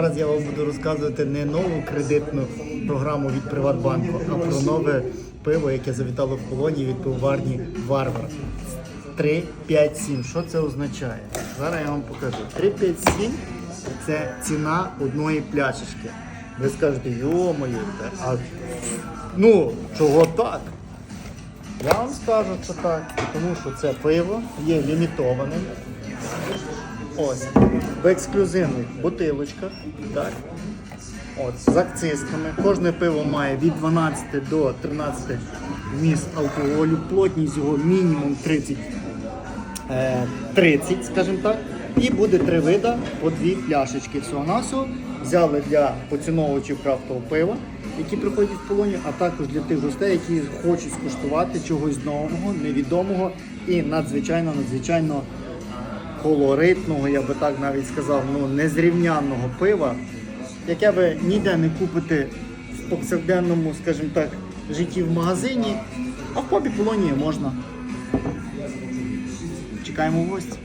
Зараз я вам буду розказувати не нову кредитну програму від Приватбанку, а про нове пиво, яке завітало в полоні від пивоварні Варвар. 3, 5, 7. Що це означає? Зараз я вам покажу. 3, 5, 7 це ціна одної пляшечки. Ви скажете, йо-моє, а ну, чого так? Я вам скажу, що так, тому що це пиво є лімітованим. Ось, в ексклюзивних бутилочках, так. От, з акцизками. Кожне пиво має від 12 до 13 вміст алкоголю, плотність його мінімум 30, е, 30 скажімо так. І буде три вида по дві пляшечки. Всього насього взяли для поціновувачів крафтового пива, які приходять в полоні, а також для тих гостей, які хочуть скуштувати чогось нового, невідомого і надзвичайно, надзвичайно колоритного, я би так навіть сказав, ну незрівнянного пива, яке ви ніде не купите в повсякденному, скажімо так, житті в магазині, а в попі полонії можна. Чекаємо в гості.